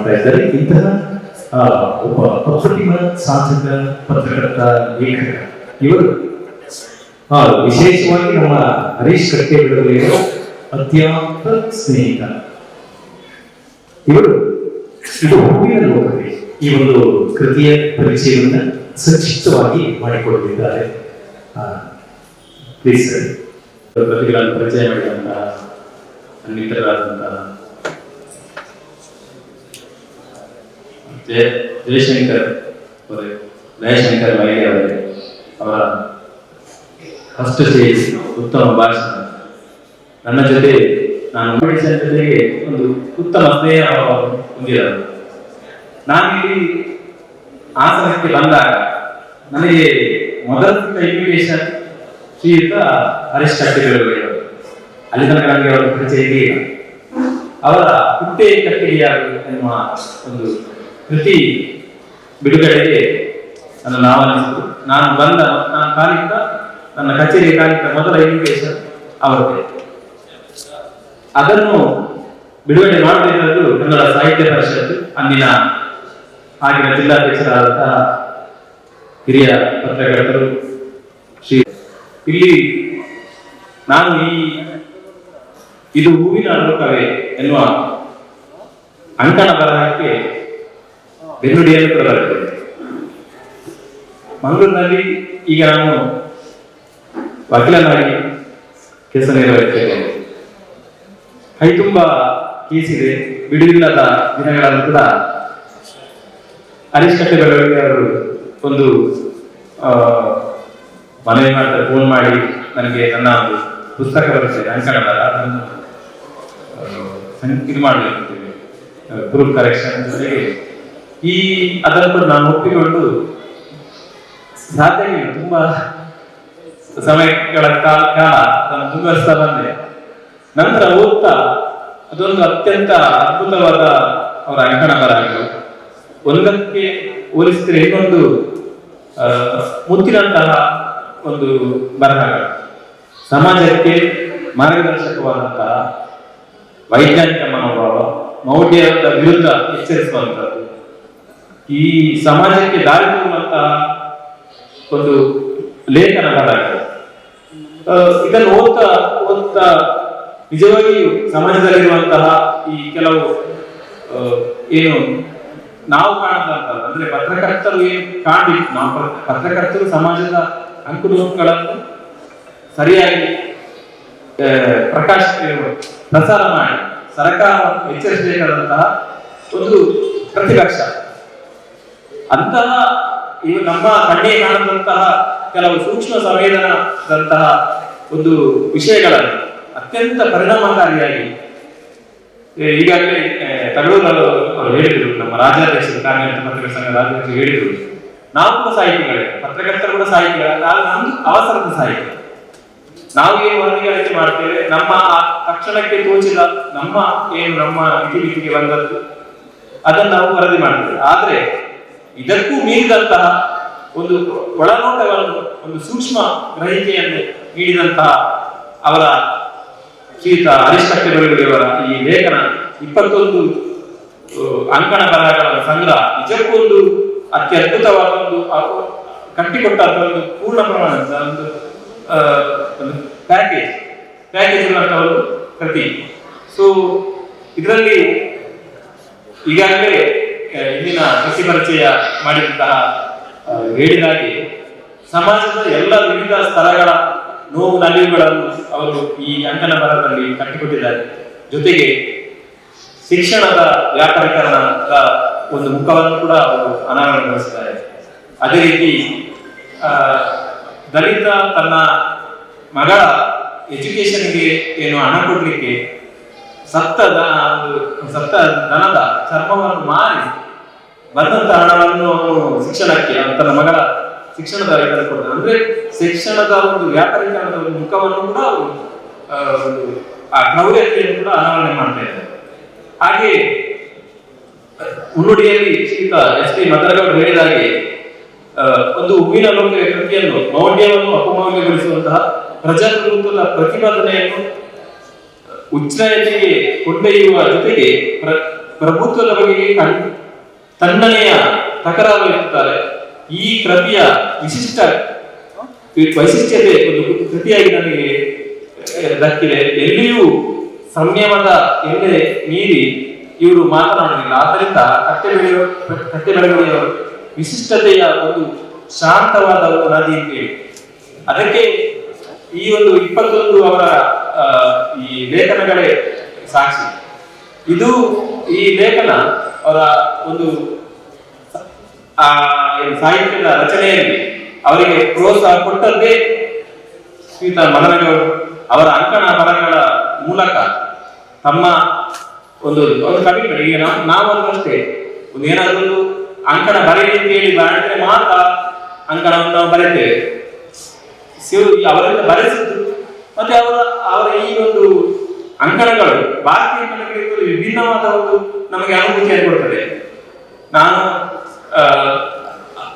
ಮಾಡ್ತಾ ಇದ್ದಾರೆ. ಇಂತಹ ಒಬ್ಬ ಅಪ್ರತಿಮ ಸಾಧಕ ಪತ್ರಕರ್ತ ಲೇಖಕ. ಇವರು ವಿಶೇಷವಾಗಿ ನಮ್ಮ ಹರೀಶ್ ಕಟ್ಟೆಗಳಿರುವ ಅತ್ಯಂತ ಸ್ನೇಹಿತ. ಇವರು ಇದು ಹೂವಿನ ಲೋಕವೇ ಈ ಒಂದು ಕೃತಿಯ ಪರಿಚಯವನ್ನು ಸಂಕ್ಷಿಪ್ತವಾಗಿ ಆ ಪ್ಲೀಸ್ ಸರ್ ಪರಿಚಯ ಮಾಡಿದಂತಹ ಮಿತ್ರರಾದಂತಹ ಜಯ ಜಯಶಂಕರ್ ಅವರೇ, ಜಯಶಂಕರ್ ಮೈಲಿ ಅವರೇ, ಅವರ ಫಸ್ಟ್ ಸ್ಟೇಜ್ ಉತ್ತಮ ಭಾಷಣ. ನನ್ನ ಜೊತೆ, ನಾನು ಜೊತೆಗೆ ಒಂದು ಉತ್ತಮ ಸ್ನೇಹ ಹೊಂದಿದರು ನಾನಿಲ್ಲಿ ಆಸನಕ್ಕೆ ಬಂದಾಗ ನನಗೆ ಮೊದಲ ಇನ್ವಿಟೇಷನ್ ಶ್ರೀಯುತ ಹರೀಶ್ ಕಟ್ಟಿಗಳು ಅಲ್ಲಿ ತನಕ ನನಗೆ ಅವರ ಪರಿಚಯ ಇರಲಿಲ್ಲ ಅವರ ಹುಟ್ಟೆ ಕಟ್ಟಿಗೆಯಾರು ಎನ್ನುವ ಒಂದು ಕೃತಿ ಬಿಡುಗಡೆಗೆ ನನ್ನ ನಾವನಿಸಿತು. ನಾನು ಬಂದ, ನಾನು ಕಾಲಿಟ್ಟ ನನ್ನ ಕಚೇರಿ ಕಾಲಿಟ್ಟ ಮೊದಲ ಇನ್ವಿಟೇಷನ್ ಅವರದೇ ಅದನ್ನು ಬಿಡುಗಡೆ ಮಾಡಬೇಕಾದ್ರು ಕನ್ನಡ ಸಾಹಿತ್ಯ ಪರಿಷತ್ ಅಂದಿನ ಆಗಿನ ಜಿಲ್ಲಾಧ್ಯಕ್ಷರಾದಂತಹ ಹಿರಿಯ ಪತ್ರಕರ್ತರು, ಶ್ರೀ ಇಲ್ಲಿ ನಾನು ಈ ಇದು ಹೂವಿನ ಲೋಕವೇ ಎನ್ನುವ ಅಂಕಣ ಬರಹಕ್ಕೆ ಬೆನ್ನುಡಿಯನ್ನು ಕೂಡ ಬರ್ತೇನೆ ಮಂಗಳೂರಿನಲ್ಲಿ ಈಗ ನಾನು ವಕೀಲನಾಗಿ ಕೆಲಸ ನಿರ್ವಹಿಸ್ತೇನೆ ಕೈ ತುಂಬ ಕೀಸಿದೆ, ಬಿಡುವಿಲ್ಲದ ದಿನಗಳ ಕೂಡ ಹರೀಶ್ ಕಟ್ಟೆಬೆಳವಣಿಗೆ ಅವರು ಒಂದು ಮನವಿ ಮಾಡ್ತಾರೆ, ಫೋನ್ ಮಾಡಿ ನನಗೆ ನನ್ನ ಒಂದು ಪುಸ್ತಕ ಬರುತ್ತದೆ ಅಂಕಣ ಬರ ಅದನ್ನು ಇದು ಮಾಡಬೇಕು ಪ್ರೂಫ್ ಕರೆಕ್ಷನ್ ಜೊತೆಗೆ ಈ ಕೂಡ ನಾನು ಒಪ್ಪಿಕೊಂಡು ಇಲ್ಲ ತುಂಬಾ ಸಮಯಗಳ ಕಾಲ ಕಾಲ ನಾನು ಮುಂದುವರಿಸ್ತಾ ಬಂದೆ. ನಂತರ ಓದ್ತಾ ಅದೊಂದು ಅತ್ಯಂತ ಅದ್ಭುತವಾದ ಅವರ ಅಂಕಣ ಬರಹಗಳು ಒಂದಕ್ಕೆ ಹೋಲಿಸಿದ್ರೆ ಇನ್ನೊಂದು ಮುತ್ತಿನಂತಹ ಒಂದು ಬರಹಗಳು. ಸಮಾಜಕ್ಕೆ ಮಾರ್ಗದರ್ಶಕವಾದಂತಹ ವೈಜ್ಞಾನಿಕ ಮನೋಭಾವ, ಮೌಢ್ಯದ ವಿರುದ್ಧ ಎಚ್ಚರಿಸುವಂತದ್ದು ಈ ಸಮಾಜಕ್ಕೆ ದಾರಿ ತೋರುವಂತಹ ಒಂದು ಲೇಖನ ಆ, ಇದನ್ನು ಓದ್ತಾ ಓದ್ತಾ ನಿಜವಾಗಿಯೂ ಸಮಾಜದಲ್ಲಿರುವಂತಹ ಈ ಕೆಲವು ಏನು ನಾವು ಕಾಣದಂತಹ ಅಂದ್ರೆ ಪತ್ರಕರ್ತರು ಏನು ಕಾಣಿ ನಾವು ಪತ್ರ- ಪತ್ರಕರ್ತರು ಸಮಾಜದ ಅಂಕುಡೊಂಕುಗಳನ್ನು ಸರಿಯಾಗಿ ಪ್ರಕಾಶ ಪ್ರಸಾರ ಮಾಡಿ ಸರ್ಕಾರ ಎಚ್ಚರಿಸಬೇಕಾದಂತಹ ಒಂದು ಪ್ರತಿಪಕ್ಷ. ಅಂತಹ ಈ ನಮ್ಮ ಕಣ್ಣಿಗೆ ಕಾಣದಂತಹ ಕೆಲವು ಸೂಕ್ಷ್ಮ ಸಂವೇದನದಂತಹ ಒಂದು ವಿಷಯಗಳನ್ನು ಅತ್ಯಂತ ಪರಿಣಾಮಕಾರಿಯಾಗಿ ಈಗಾಗಲೇ ಏ, ಅವರು ಹೇಳಿದರು ನಮ್ಮ ರಾಜ್ಯಾಧ್ಯಕ್ಷರು ಕಾರ್ಯನಿರತ ಪತ್ರಕರ್ತ ಸಂಘದ ರಾಜ್ಯಾಧ್ಯಕ್ಷರು ಹೇಳಿದರು. ನಾವು ಕೂಡ ಸಾಹಿತಿಗಳೇ ಪತ್ರಕರ್ತರು ಕೂಡ ಸಾಹಿತಿಗಳ ನಾವು ನಮ್ದು ಅವಸರದ ಸಾಹಿತ್ಯ ನಾವು ಏನು ವರದಿಗಳನ್ನು ಮಾಡ್ತೇವೆ ನಮ್ಮ ಆ ತಕ್ಷಣಕ್ಕೆ ತೋಚಿದ ನಮ್ಮ ಏನು ನಮ್ಮ ಇತಿಮಿತಿಗೆ ಬಂದದ್ದು ಅದನ್ನು ನಾವು ವರದಿ ಮಾಡ್ತೇವೆ. ಆದ್ರೆ ಇದಕ್ಕೂ ಮೀರಿದಂತಹ ಒಂದು ಒಳನೋಟಗಳನ್ನು ಒಂದು ಸೂಕ್ಷ್ಮ ಗ್ರಹಿಕೆಯನ್ನು ನೀಡಿದಂತಹ ಅವರ ಶ್ರೀಯುತ ಹರೀಶ್ ಕಟ್ಟೆಬೆಳಗುಡಿಯವರ ಈ ಲೇಖನ ಇಪ್ಪತ್ತೊಂದು ಅಂಕಣ ಬರಹಗಳ ಸಂಗ್ರಹ ನಿಜಕ್ಕೂ ಒಂದು ಅತ್ಯದ್ಭುತವಾದ ಒಂದು ಕಟ್ಟಿಕೊಟ್ಟ ಒಂದು ಪೂರ್ಣ ಪ್ರಮಾಣದ ಒಂದು ಒಂದು ಪ್ಯಾಕೇಜ್ ಪ್ಯಾಕೇಜ್ ಒಂದು ಕೃತಿ ಸೊ ಇದರಲ್ಲಿ ಈಗಾಗಲೇ ಇಂದಿನ ಕೃಷಿ ಪರಿಚಯ ಮಾಡಿದಂತಹ ಹೇಳಿದಾಗಿ ಸಮಾಜದ ಎಲ್ಲ ವಿವಿಧ ಸ್ಥಳಗಳ ನೋವು ನಲಿವುಗಳನ್ನು ಅವರು ಈ ಅಂಕನ ಬರದಲ್ಲಿ ಕಟ್ಟಿಕೊಟ್ಟಿದ್ದಾರೆ. ಜೊತೆಗೆ ಶಿಕ್ಷಣದ ವ್ಯಾಪಾರೀಕರಣದ ಒಂದು ಮುಖವನ್ನು ಕೂಡ ಅವರು ಅನಾವರಣಗೊಳಿಸಿದ್ದಾರೆ ಅದೇ ರೀತಿ ದಲಿತ ತನ್ನ ಮಗಳ ಎಜುಕೇಶನ್ಗೆ ಏನು ಹಣ ಕೊಡ್ಲಿಕ್ಕೆ ಸತ್ತ ಸತ್ತ ದನದ ಚರ್ಮವನ್ನು ಮಾರಿ ಬಂದಂತ ಹಣವನ್ನು ಅವನು ಶಿಕ್ಷಣಕ್ಕೆ ತನ್ನ ಮಗಳ ಶಿಕ್ಷಣದ ರೈತರು ಕೊಡ್ತಾನೆ ಅಂದ್ರೆ ಶಿಕ್ಷಣದ ಒಂದು ವ್ಯಾಪಾರೀಕರಣದ ಒಂದು ಮುಖವನ್ನು ಕೂಡ ಅವರು ಆ, ಕ್ರೌರ್ಯತೆಯನ್ನು ಕೂಡ ಅನಾವರಣೆ ಮಾಡ್ತಾ ಇದ್ದಾರೆ ಹಾಗೆ ಮುನ್ನುಡಿಯಲ್ಲಿ ಶ್ರೀತ ಎಸ್ ಪಿ ಮದರಗೌಡ ಹೇಳಿದ ಹಾಗೆ ಆ, ಒಂದು ಹೂವಿನ ಲೋಕ ಕೃತಿಯನ್ನು ಮೌಢ್ಯವನ್ನು ಅಪಮೌಲ್ಯಗೊಳಿಸುವಂತಹ ಪ್ರಜಾಪ್ರಭುತ್ವದ ಪ್ರತಿಪಾದನೆಯನ್ನು ಉಚ್ಚಾರಣೆಗೆ ಕೊಂಡೊಯ್ಯುವ ಜೊತೆಗೆ ಪ್ರ- ಪ್ರಭುತ್ವದ ಬಗೆಗೆ ತಣ್ಣನೆಯ ತಕರಾರು ಇರುತ್ತಾರೆ ಈ ಕೃತಿಯ ವಿಶಿಷ್ಟ ವೈಶಿಷ್ಟ್ಯತೆ ಒಂದು ಕೃತಿಯಾಗಿ ನನಗೆ ದಕ್ಕಿದೆ. ಎಲ್ಲಿಯೂ ಸಂಯಮದ ಎಲ್ಲೆ ಮೀರಿ ಇವರು ಮಾತನಾಡಲಿಲ್ಲ ಆದ್ದರಿಂದ ಕಟ್ಟೆ ಬೆಳೆಯುವ ಕಟ್ಟೆ ಬೆಳವಣಿಗೆಯ ವಿಶಿಷ್ಟತೆಯ ಒಂದು ಶಾಂತವಾದ ಒಂದು ನದಿ ಅದಕ್ಕೆ ಈ ಒಂದು ಇಪ್ಪತ್ತೊಂದು ಅವರ ಈ ಲೇಖನಗಳೇ ಸಾಕ್ಷಿ. ಇದು ಈ ಲೇಖನ ಅವರ ಒಂದು ಸಾಹಿತ್ಯದ ರಚನೆಯಲ್ಲಿ ಅವರಿಗೆ ಪ್ರೋತ್ಸಾಹ ಕೊಟ್ಟದ್ದೇ ಶ್ರೀತ ಮದನಗೌಡರು ಅವರ ಅಂಕಣ ಬರಹಗಳ ಮೂಲಕ ತಮ್ಮ ಒಂದು ಒಂದು ಕಮಿಟ್ಮೆಂಟ್ ಈಗ ನಾವು ನಾವೊಂದು ಅಷ್ಟೇ. ಒಂದು ಏನಾದರೂ ಒಂದು ಅಂಕಣ ಬರೆಯಿರಿ ಅಂತ ಹೇಳಿ ಬರೆದರೆ ಮಾತ್ರ ಅಂಕಣವನ್ನು ನಾವು ಬರೆಯುತ್ತೇವೆ ಶಿವ ಅವರಿಂದ ಬರೆಸಿದ್ದು ಮತ್ತೆ ಅವರ ಅವರ ಈ ಒಂದು ಅಂಕಣಗಳು ಭಾರತೀಯ ಮನೆಗಳಿಗೂ ವಿಭಿನ್ನವಾದ ಒಂದು ನಮಗೆ ಅನುಭೂತಿಯನ್ನು ಕೊಡ್ತದೆ ನಾನು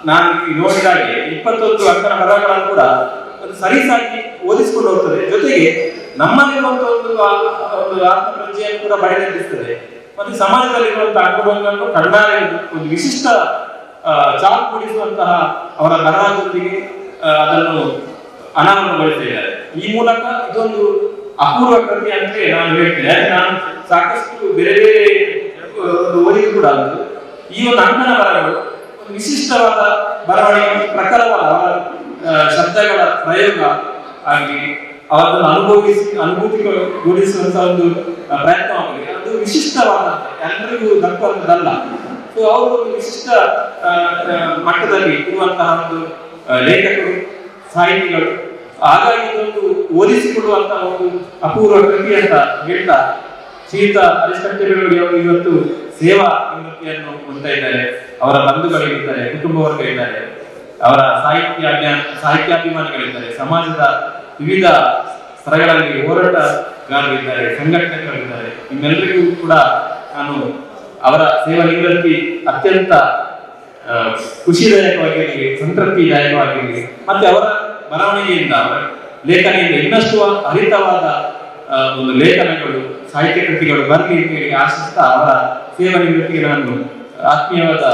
ನಾನು ನೋಡಿದಾಗೆ ನೋಡಿದ ಹಾಗೆ ಇಪ್ಪತ್ತೊಂದು ಅಂಕಣ ಪದಗಳನ್ನು ಕೂಡ ಅದು ಸರಿಸಾಗಿ ಓದಿಸಿಕೊಂಡು ಹೋಗ್ತದೆ. ಜೊತೆಗೆ ನಮ್ಮಲ್ಲಿರುವಂತಹ ಒಂದು ಒಂದು ಆತ್ಮಪ್ರಜ್ಞೆಯನ್ನು ಕೂಡ ಬಡಿದೆಬ್ಬಿಸ್ತದೆ ಮತ್ತೆ ಸಮಾಜದಲ್ಲಿರುವಂತಹ ಅನುಭವಗಳನ್ನು ಕಣ್ಣಾರೆ ಒಂದು ವಿಶಿಷ್ಟ ಮೂಡಿಸುವಂತಹ ಅವರ ಬರಹದೊಂದಿಗೆ ಆ, ಅದನ್ನು ಅನಾವರಣಗೊಳಿಸಿದ್ದಾರೆ. ಈ ಮೂಲಕ ಇದೊಂದು ಅಪೂರ್ವ ಕೃತಿ ಅಂತ ನಾನು ಹೇಳ್ತೇನೆ. ನಾನು ಸಾಕಷ್ಟು ಬೇರೆ ಬೇರೆ ಒಂದು ಓದಿದ್ದು ಕೂಡ. ಈ ಒಂದು ಅಣ್ಣನ ಬರಗಳು ವಿಶಿಷ್ಟವಾದ ಬರವಣಿಗೆ ಪ್ರಕಾರವಾದ ಶಬ್ದಗಳ ಪ್ರಯೋಗ ಆಗಿ ಅವರನ್ನು ಅನುಭವಿಸಿ ಅನುಭೂತಿಗೊಳಿಸುವಂತಹ ಒಂದು ಪ್ರಯತ್ನ ಅದು ವಿಶಿಷ್ಟವಾದ ಎಲ್ಲರಿಗೂ ದಕ್ಕುವಂಥದ್ದಲ್ಲ ಸೊ ಅವರು ಒಂದು ವಿಶಿಷ್ಟ ಮಟ್ಟದಲ್ಲಿ ಇರುವಂತಹ ಒಂದು ಲೇಖಕರು, ಸಾಹಿತಿಗಳು ಹಾಗಾಗಿ ಇದೊಂದು ಹೋಲಿಸಿಕೊಳ್ಳುವಂತಹ ಒಂದು ಅಪೂರ್ವ ಕೃತಿ ಅಂತ ಹೇಳ್ತಾ ಶ್ರೀಯುತ ಅರಿಷ್ಟಕ್ಕೆ ಅವರು ಇವತ್ತು ಸೇವಾ ನಿವೃತ್ತಿಯನ್ನು ಹೊಂದ್ತಾ ಇದ್ದಾರೆ. ಅವರ ಬಂಧುಗಳಿದ್ದಾರೆ ಕುಟುಂಬ ವರ್ಗ ಇದ್ದಾರೆ ಅವರ ಸಾಹಿತ್ಯ ಸಾಹಿತ್ಯಾಭಿಮಾನಿಗಳಿದ್ದಾರೆ. ಸಮಾಜದ ವಿವಿಧ ಸ್ಥಳಗಳಲ್ಲಿ ಹೋರಾಟಗಾರರಿದ್ದಾರೆ ಸಂಘಟನೆಗಳಿದ್ದಾರೆ ನಿಮ್ಮೆಲ್ಲರಿಗೂ ಕೂಡ ನಾನು ಅವರ ಸೇವಾ ನಿವೃತ್ತಿ ಅತ್ಯಂತ ಖುಷಿದಾಯಕವಾಗಿರಲಿ, ಸಂತೃಪ್ತಿದಾಯಕವಾಗಿರಲಿ, ಮತ್ತೆ ಅವರ ಬರವಣಿಗೆಯಿಂದ ಲೇಖನಿಯಿಂದ ಇನ್ನಷ್ಟು ಹರಿತವಾದ ಒಂದು ಲೇಖನಗಳು, ಸಾಹಿತ್ಯ ಕೃತಿಗಳು ಬರಲಿ ಅಂತ ಹೇಳಿ ಆಶಿಸ್ತಾ ಅವರ ಸೇವಾ ನಿವೃತ್ತಿಗೆ ನಾನು ಆತ್ಮೀಯವಾದ.